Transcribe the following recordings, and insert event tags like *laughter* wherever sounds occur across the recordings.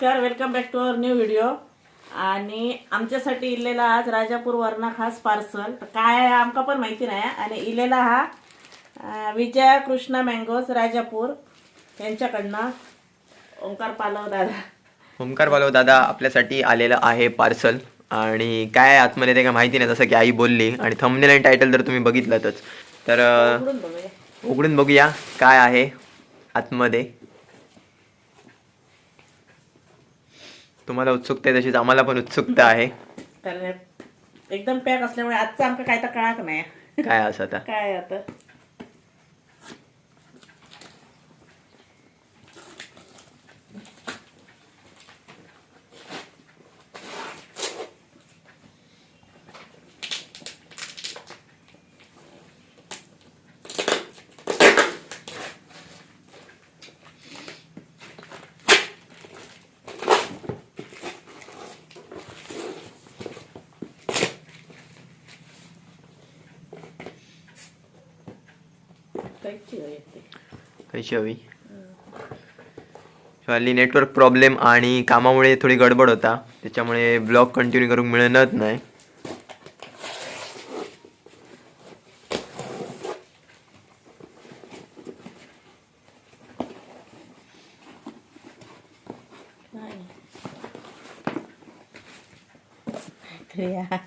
नमस्कार welcome back to our new video आणि आमच्यासाठी इलेला आज राजापूर वरणा खास पार्सल तर काय आहे आमका पण माहिती नाही. आणि इलेला हा विजया कृष्णा मँगोज राजापूर यांच्याकडनं. ओंकार पालव दादा. ओमकार बालव दादा आपल्यासाठी आलेलं आहे पार्सल आणि काय आहे आतमध्ये ते काय माहिती नाही जसं की आई बोलली. आणि थंबनेल आणि टायटल जर तुम्ही बघितलंतच. तर उघडून बघूया काय आहे आतमध्ये. तुम्हाला उत्सुकता आहे तशीच आम्हाला पण उत्सुकता आहे. कारण एकदम पॅक असल्यामुळे आजचं आमका काय तर कळाक नाही. काय असं आता? काय आता? हवी. हल्ली नेटवर्क प्रॉब्लेम आणि कामामुळे थोडी गडबड होता. त्याच्यामुळे ब्लॉग कंटिन्यू करून मिळणच नाही.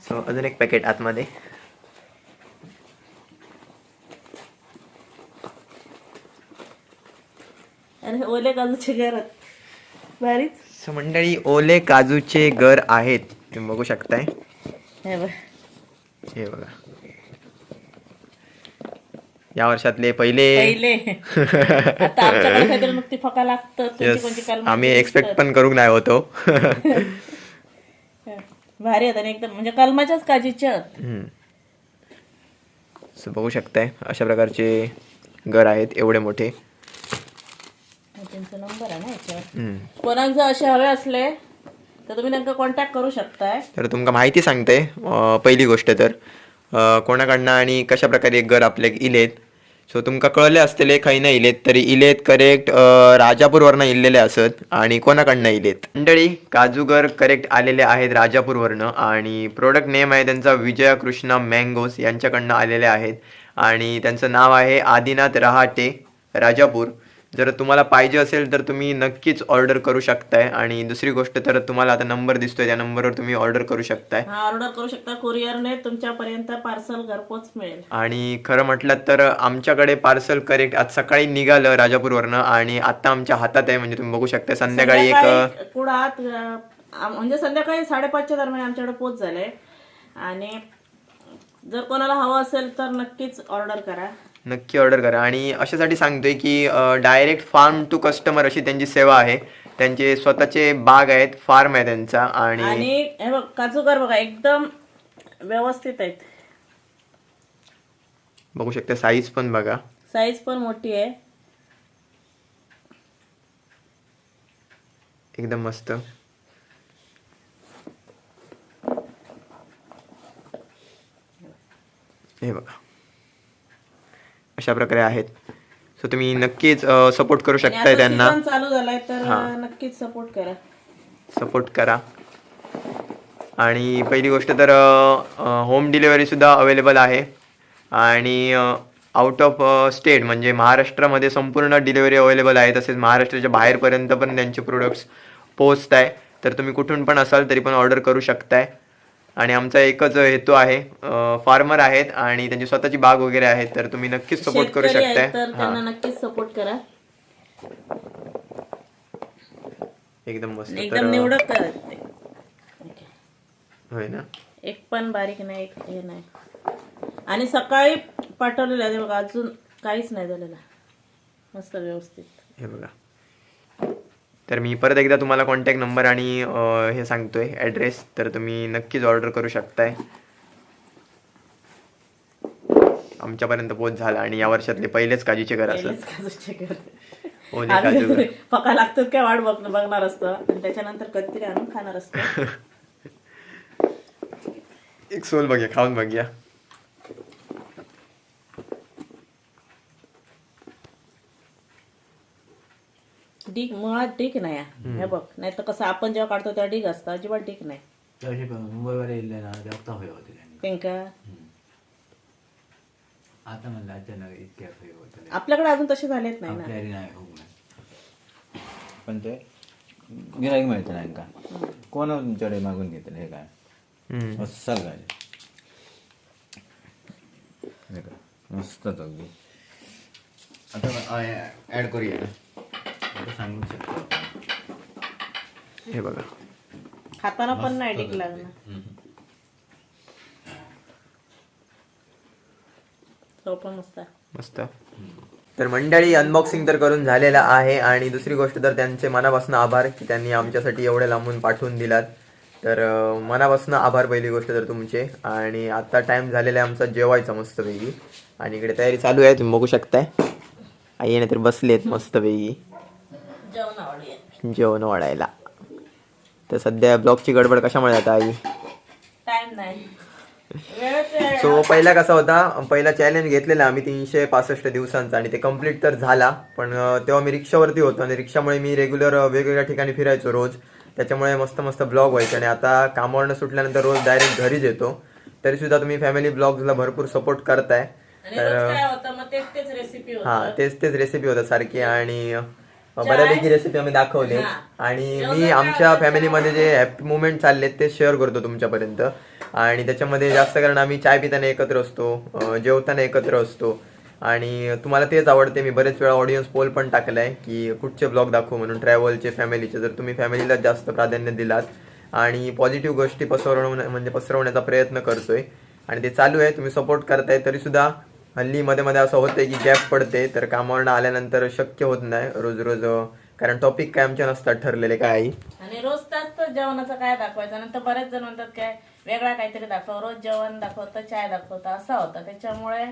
सो अजून एक पॅकेट आतमध्ये. ओले काजूचे घरात भारीच सो मंडळी ओले काजूचे घर आहेत. तुम्ही बघू शकताय. हे बघ. हे या वर्षातले पहिले. *laughs* आम्ही एक्सपेक्ट. पण करूक नाही होतो. *laughs* भारी होता आणि एकदम म्हणजे कलमाच्याच काजीचे आहेत. हम्म. सो बघू शकताय अशा प्रकारचे घर आहेत एवढे मोठे. त्यांचा नंबर आहे ना याच्यावर. कोणाक जर असे हवे असले तर तुम्ही त्यांना कॉन्टॅक्ट करू शकताय. तर तुमका माहिती सांगते पहिली गोष्ट तर कोणाकडनं आणि कशा प्रकारे एक घर आपल्याक इलेत. सो तुमका कळले असतले खंय नाही इलेत तरी इलेत करेक्ट राजापूरवरनं इल्लेले असत आणि कोणाकडनं इलेत. मंडळी काजूगर करेक्ट आलेले आहेत राजापूरवरनं आणि प्रोडक्ट नेम आहे त्यांचा विजया कृष्णा मँगोज यांच्याकडनं आलेले आहेत. आणि त्यांचं नाव आहे आदिनाथ रहाटे राजापूर. जर तुम्हाला पाहिजे असेल तर तुम्ही नक्कीच ऑर्डर करू शकताय. आणि दुसरी गोष्ट तर तुम्हाला आता नंबर दिसतोय त्या नंबरवर तुम्ही ऑर्डर करू शकताय. हा ऑर्डर करू शकता. कुरिअरने तुमच्यापर्यंत पार्सल घरपोच मिळेल. आणि खरं म्हटलं तर आमच्याकडे पार्सल करेक्ट आज सकाळी निघालं राजापूरवरनं आणि आता आमच्या हातात आहे. म्हणजे तुम्ही बघू शकता संध्याकाळी एक संध्याकाळी कुडात अं, आम- म्हणजे संध्याकाळी साडेपाचच्या दरम्यान आमच्याकडे पोच झाले आणि जर कोणाला हवं असेल तर नक्कीच ऑर्डर करा. नक्की ऑर्डर करा. आणि अशासाठी सांगतोय की डायरेक्ट फार्म टू कस्टमर अशी त्यांची सेवा आहे. त्यांचे स्वतःचे बाग आहेत फार्म आहे त्यांचा आणि आणि हे बघ काजूगर बघा एकदम व्यवस्थित आहेत. बघू शकता साईज पण बघा. साईज पण मोठी आहे. एकदम मस्त. हे बघा. अशा प्रकारे आहेत. सो तुम्ही नक्कीच सपोर्ट करू शकताय त्यांना. चालू झालाय तर नक्कीच सपोर्ट करा. सपोर्ट करा. आणि पहिली गोष्ट तर होम डिलिव्हरी सुद्धा अवेलेबल आहे. आणि आउट ऑफ स्टेट म्हणजे महाराष्ट्रामध्ये संपूर्ण डिलिव्हरी अवेलेबल आहे. तसेच महाराष्ट्राच्या बाहेरपर्यंत पण त्यांचे प्रोडक्ट्स पोचत आहे तर तुम्ही कुठून पण असाल तरी पण ऑर्डर करू शकताय. आणि आमचा एकच हेतू आहे फार्मर आहेत आणि त्यांची स्वतःची बाग वगैरे आहेत तर तुम्ही नक्कीच सपोर्ट करू शकताय. तर त्यांना नक्कीच सपोर्ट करा. एकदम मस्त एकदम निवडक. होय ना? एक पण बारीक नाही एक हे नाही. आणि सकाळी पाठवलेलं आहे बघा अजून काहीच नाही झालेलं. मस्त व्यवस्थित. हे बघा. तर मी परत एकदा तुम्हाला कॉन्टॅक्ट नंबर आणि हे सांगतोय ॲड्रेस तर तुम्ही नक्कीच ऑर्डर करू शकताय. आमच्यापर्यंत पोच झाला आणि या वर्षातले पहिलेच काजीचे घर. ओले काजू आम्ही *laughs* पका लागतात काय वाट बघ बघणार असतो. आणि त्याच्यानंतर कधीतरी आणून खाणार असतो. *laughs* एक सोल बघूया खाऊन बघूया. ढीक मुळात ढीक नाही हा. हे बघ नाही तर कसं आपण जेव्हा काढतो तेव्हा ढीक असतं अजिबात ढीक नाही. पिंका? आता म्हणलं अचानक इतक्या होय होते आपल्याकडे अजून तसे झालेत नाही ना. नाही नये. पण ते गिराईक मिळतं नाही का? कोण तुमच्याकडे मागून घेतलं हे काय? हे काय मस्तच अगदी आता ऍड करूया. सांगू शकतो हे बघा. खाताना पण नाही ढीक लागणार मस्त आहे. मस्त. तर मंडळी अनबॉक्सिंग तर करून झालेलं आहे. आणि दुसरी गोष्ट तर त्यांचे मनापासून आभार की त्यांनी आमच्यासाठी एवढे लांबून पाठवून दिलात. तर मनापासून आभार पहिली गोष्ट तर तुमचे. आणि आता टाइम झालेला आहे आमचा जेवायचा मस्तपैकी. आणि इकडे तयारी चालू आहे तुम्ही बघू शकताय. आई नाही तर बसलेत मस्तपैकी. जेवण वाढायला. तर सध्या ब्लॉगची गडबड कशामुळे आता आई? सो पहिला कसा होता? पहिला चॅलेंज घेतलेला आम्ही तीनशे पासष्ट दिवसांचा आणि ते कंप्लीट तर झाला. पण तेव्हा मी रिक्षावरती होतो आणि रिक्षामुळे मी रेग्युलर वेगवेगळ्या ठिकाणी फिरायचो रोज. त्याच्यामुळे मस्त मस्त ब्लॉग व्हायचे आणि आता कामावरनं सुटल्यानंतर रोज डायरेक्ट घरीच येतो. तरी सुद्धा तुम्ही फॅमिली ब्लॉग्सला भरपूर सपोर्ट करताय. होतं? तेच तेच रेसिपी हा होतं तेच तेच रेसिपी होतात सारखी आणि बऱ्यापैकी रेसिपी आम्ही दाखवले. आणि मी आमच्या फॅमिलीमध्ये जे हॅपी मुवमेंट चाललेत ते शेअर करतो तुमच्यापर्यंत. आणि त्याच्यामध्ये जास्त कारण आम्ही चाय पिताना एकत्र असतो जेवताना एकत्र असतो. आणि तुम्हाला तेच आवडते. मी बरेच वेळा ऑडियन्स पोल पण टाकलाय की कुठचे ब्लॉग दाखवू म्हणून ट्रॅव्हलचे फॅमिलीचे जर तुम्ही फॅमिलीला जास्त प्राधान्य दिलात आणि पॉझिटिव्ह गोष्टी पसरवण्या म्हणजे पसरवण्याचा प्रयत्न करतोय आणि ते चालू आहे तुम्ही सपोर्ट करताय तरी सुद्धा हल्ली मध्ये मध्ये असं होतंय की गॅप पडते तर कामावरनं आल्यानंतर शक्य होत नाही रोज रोज कारण टॉपिक काय आमचे नसतात ठरलेले काय आई आणि रोज तास जेवणाचं काय दाखवायचं? नंतर बरेच जण म्हणतात काय वेगळा काहीतरी दाखव रोज जेवण दाखवतं चाय दाखवतं असा होता. त्याच्यामुळे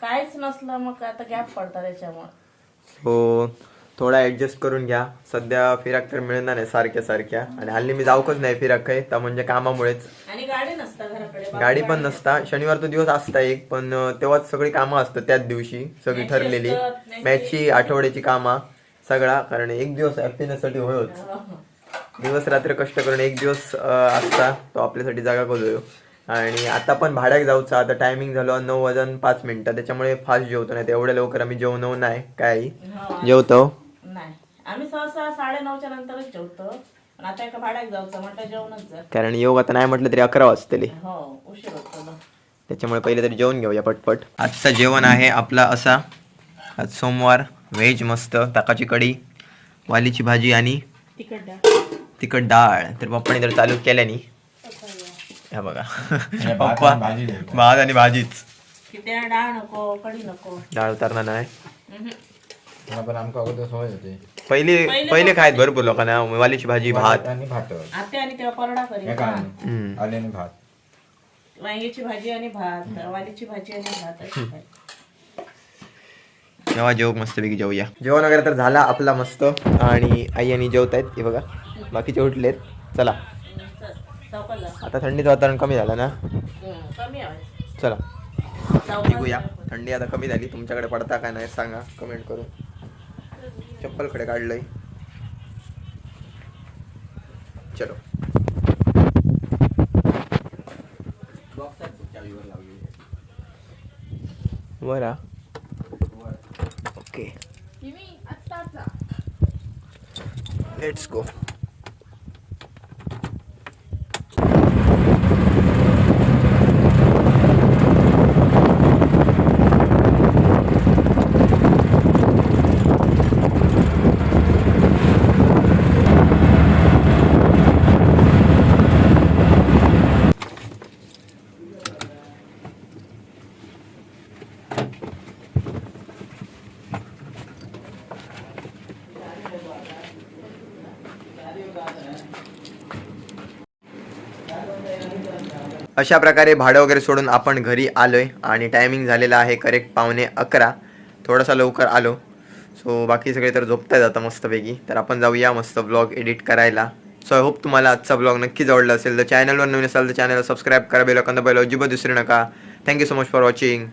काहीच नसलं मग आता गॅप पडतं त्याच्यामुळे. हो थोडा ऍडजस्ट करून घ्या. सध्या फिराक तर मिळणार नाही सारख्या सारख्या. आणि हल्ली मी जाऊकच नाही फिराक काही तर म्हणजे कामामुळेच. आणि नसतं घराकडे गाडी पण नसता. शनिवार तो दिवस असता एक पण तेव्हाच सगळी कामं असतात त्याच दिवशी. सगळी Matches ठरलेली. असतात, matches. मॅचची आठवड्याची कामं सगळा. कारण एक दिवस हॅपीनेस साठी होयोच दिवस रात्र कष्ट करून एक दिवस अं, असता तो आपल्यासाठी जागा खोजयो आणि आता पण भाड्याक जाऊचा. आता टायमिंग झालो नऊ वाजून पाच मिनिटं. त्याच्यामुळे फास्ट जेवतो. नाही तर एवढ्या लवकर आम्ही जेवण नाही काय? हो. जेवतो? नाही. आम्ही सहसा साडे नऊच्या नंतरच जेवतो. पण आता एका भाड्यात जाऊचं म्हटलं जेवणच जर. कारण योग आता नाही म्हटलं तरी अकरा वाजतले हो उशीर होतो मग. त्याच्यामुळे पहिले तरी जेवण घेऊया पटपट. आजचं जेवण आहे आपला असा. आज सोमवार व्हेज मस्त ताकाची कढी वालीची भाजी आणि तिखट डाळ. तिखट डाळ. तर पप्पाने तर चालू केल्यानी. ह्या बघा. पप्पा भात आणि भाजीच. किती डाळ नको कढी नको. डाळ उतारणार नाही. उम्हम. पण आमका अगोदर सवय होते. पहिले पहिले खायत भरपूर लोकांना वालीची भाजी भात. आणि भात. आत्या आणि तेव्हा परडा करी हम्म. आले आणि भात. वांग्याची भाजी आणि भात वालीची भाजी आणि भात अशी खायची. जेव्हा जेव मस्तपैकी जेवूया जेवण वगैरे तर झाला आपला मस्त. आणि आई आणि जेवत आहेत हे बघा. बाकीचे उठलेत. चला. चल, चौकात जा. आता थंडीचं वातावरण कमी झालं ना? हम्म, कमी आहे चला. चौकात निघूया. थंडी आता कमी झाली. तुमच्याकडे पडता काय नाही सांगा. कमेंट करून. चप्पलकडे लाई। चलो। बरा ओके। लेट्स गो अशा प्रकारे भाडं वगैरे सोडून आपण घरी आलो आहे आणि टायमिंग झालेला आहे करेक्ट पावणे अकरा. थोडासा लवकर आलो. सो बाकी सगळे तर झोपतायत आता मस्तपैकी. तर आपण जाऊया मस्त ब्लॉग एडिट करायला. सो आय होप तुम्हाला आजचा ब्लॉग नक्कीच आवडला असेल. तर चॅनलवर नवीन असाल तर चॅनलला सबस्क्राईब करा बेल कंद बेल अजिबात विसरू नका. Thank you so much for watching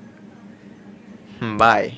bye